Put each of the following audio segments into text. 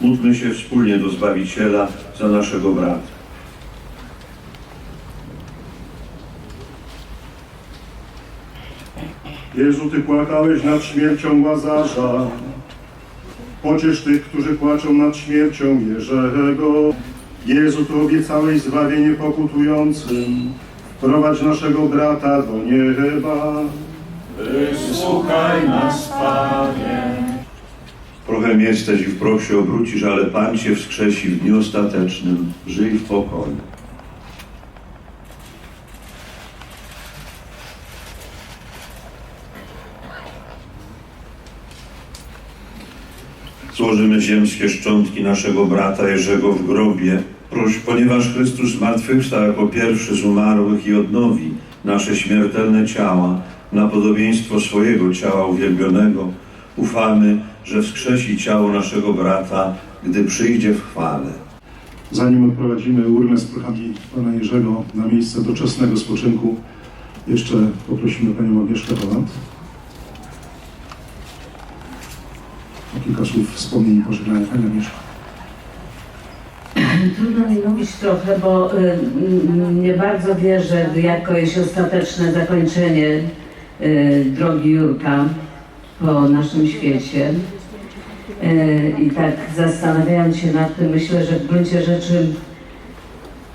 Módlmy się wspólnie do Zbawiciela za naszego brata. Jezu, Ty płakałeś nad śmiercią Łazarza. Pociesz tych, którzy płaczą nad śmiercią Jerzego. Jezu, Ty obiecałeś zbawienie pokutującym. Wprowadź naszego brata do nieba. Wysłuchaj nas, Panie. Prochem jesteś i w proch się obrócisz, ale Pan Cię wskrzesi w dniu ostatecznym. Żyj w pokoju. Złożymy ziemskie szczątki naszego brata Jerzego w grobie. Proś, ponieważ Chrystus zmartwychwstał jako pierwszy z umarłych i odnowi nasze śmiertelne ciała na podobieństwo swojego ciała uwielbionego, ufamy, że wskrzesi ciało naszego brata, gdy przyjdzie w chwale. Zanim odprowadzimy urnę z prochami Pana Jerzego na miejsce doczesnego spoczynku, jeszcze poprosimy Panią Agnieszkę Poland o kilka słów wspomnień pożegnania. Pani Agnieszko. Trudno mi mówić trochę, bo y, y, nie bardzo wierzę w jakoś ostateczne zakończenie y, drogi Jurka po naszym świecie. Y, I tak zastanawiając się nad tym, myślę, że w gruncie rzeczy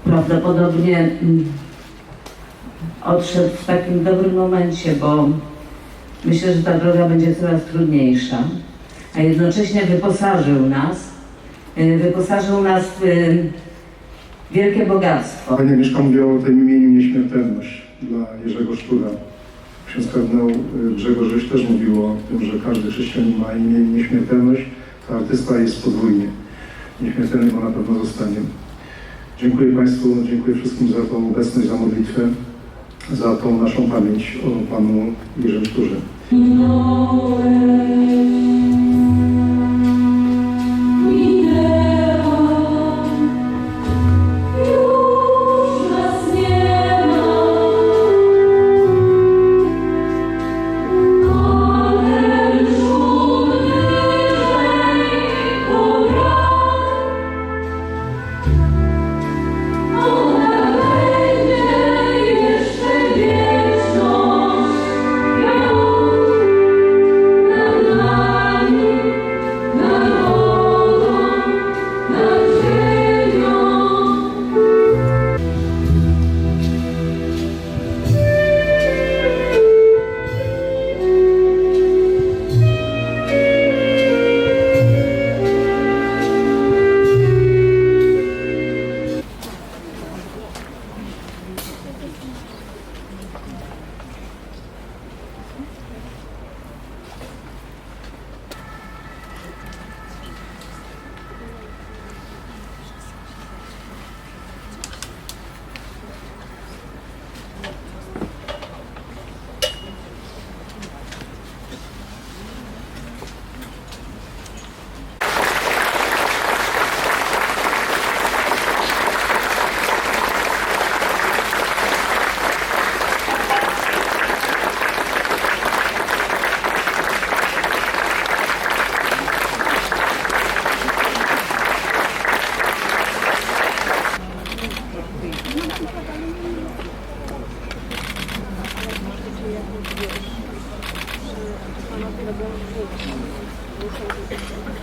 prawdopodobnie mm, odszedł w takim dobrym momencie, bo myślę, że ta droga będzie coraz trudniejsza, a jednocześnie wyposażył nas y, wyposażył nas w y, wielkie bogactwo. Pani Agnieszka mówiła o tym imieniu nieśmiertelność dla Jerzego Sztura. Ksiądz kardynał y, Grzegorz też mówił o tym, że każdy chrześcijanin ma imię nieśmiertelność, to artysta jest podwójnie nieśmiertelny, bo na pewno zostanie. Dziękuję Państwu, dziękuję wszystkim za tą obecność, za modlitwę, za tą naszą pamięć o Panu Jerzym Szturze. Thank you.